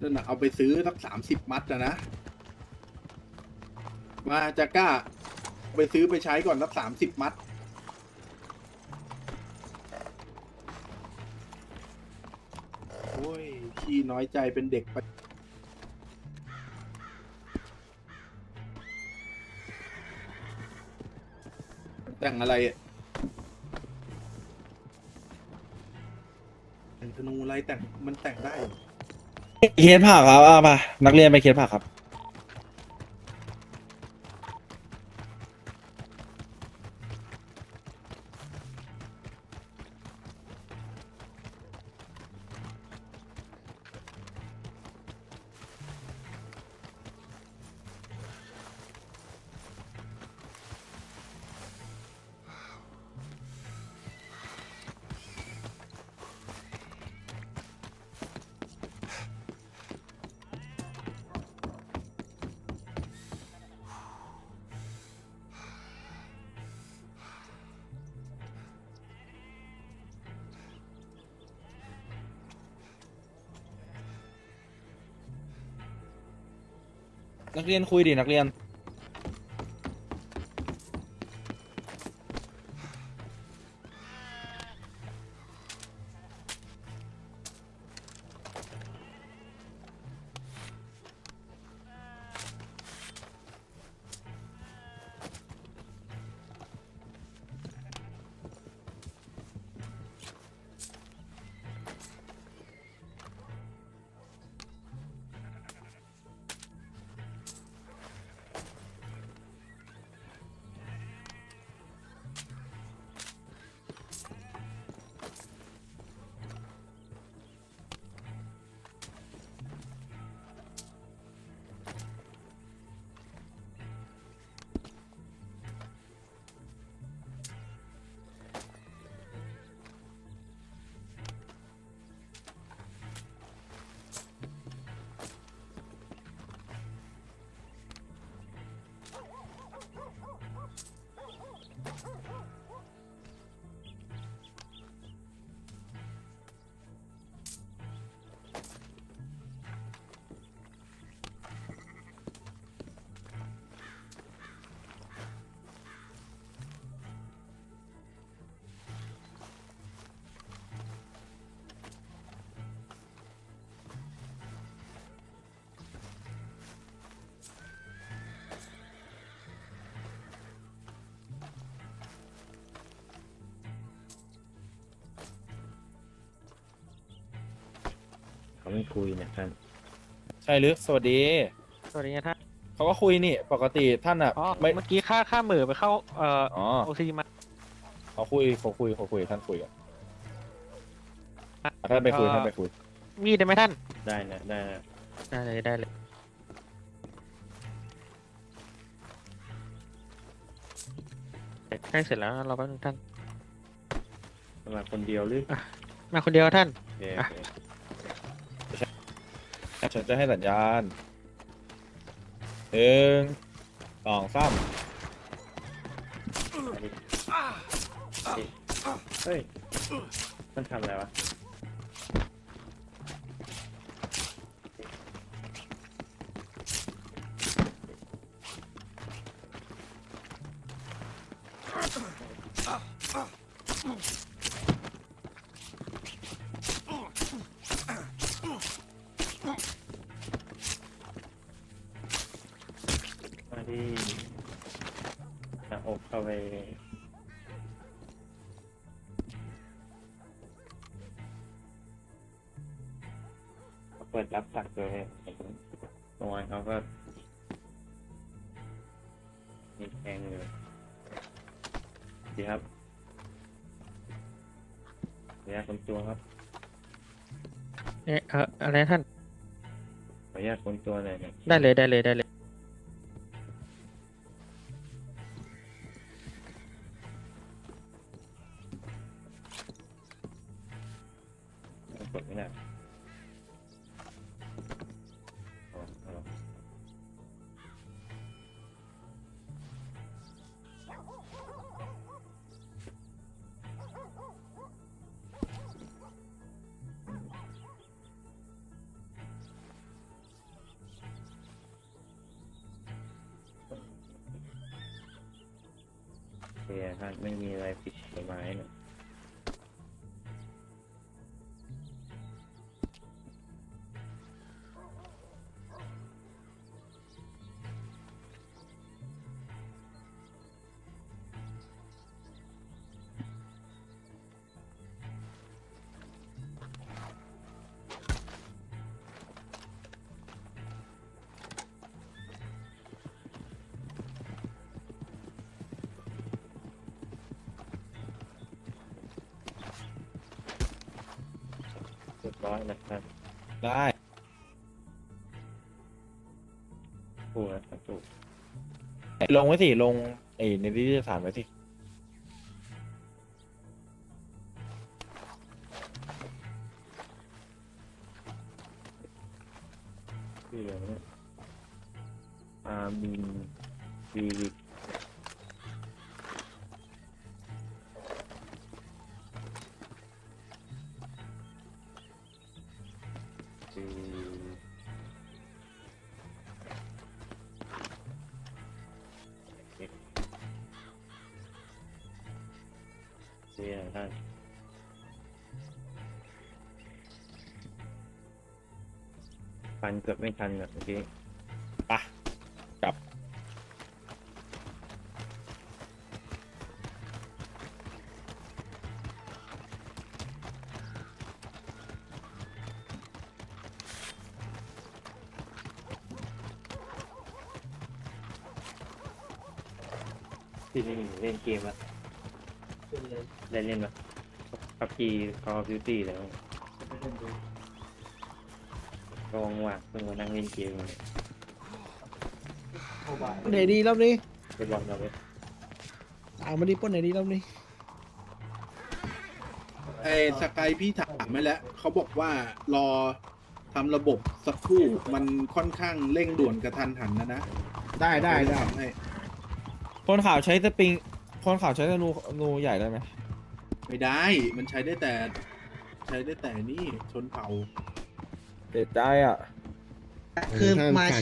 นั่นนะเอาไปซื้อสักสามสิบมัดนะนะ มาจะกล้า ไปซื้อไปใช้ก่อนสักสามสิบมัด โอ้ยขี้น้อยใจเป็นเด็กไปแต่งอะไรแต่งธนูอะไรแต่งมันแต่งได้ เคสผักครับเอามานักเรียนไปเคสผักครับ นักเรียนคุยดินักเรียน Oh, เขาไม่คุยเนะท่านใช่หรือสวัสดี สวัสดีครับท่านเขาก็คุยนี่ ปกติท่านอะอ๋อไม่เมื่อกี้ค่าค่าเหมือไปเข้าเอ่ออ๋อโอซีมาเขาคุยเขาคุยเขาคุยท่านคุยกันอะท่านไปคุยท่านไปคุยมีดได้ไหมท่านได้นะได้นะได้เลยได้เลยใกล้เสร็จแล้วเราแป๊บนึงท่านมาคนเดียวหรือมาคนเดียวท่าน โอเคอะโอเค ฉันจะให้สัญญาณหนึ่งสองสามมาดิมาดิเฮ้ย มันทำอะไรวะม หน้าอกเข้าไปเปิดรับตักเลยตรงนั้นเขาก็ มีแทงอยู่ดีครับขออนุญาตคนตัวครับเอ๊ะเอออะไรนะท่าน ขออนุญาตคนตัวหน่อยเนี่ย ได้เลยได้เลยได้เลย กดไม่ได้คครัไม่มีอะไรผิดกฎหมายนะ รียบร้อยนะครับได้ผู้นะครับถูกลงไว้สิ ลงไอ้ในที่สารไว้สิชื่ออะไรเนี่ยอามิน เสียได้ฟันเกือบไม่ทันแบบเมื่อกี้ปะกลับ ที่นี่เล่นเกมอะ ได้เล่นปะพับจีคอฟิวตี้แล้วก็ว่างๆเพิ่งมานั่งเล่นเกมเลยปล้นไหนดีรอบนี้ไปบอลเราเลยถามมาดิปล้นไหนดีรอบนี้ไอ้สกายพี่ถามไปแล้วเขาบอกว่ารอทำระบบสักครู่มันค่อนข้างเร่งด่วนกระทันหันนะนะได้ได้ได้ทำให้ คนข่าวใช้สปริง คนข่าวใช้ธนูธนูใหญ่ได้ไหมไม่ได้ มันใช้ได้แต่ ใช้ได้แต่นี่ชนเผ่า เด็ดใจอะ คือมา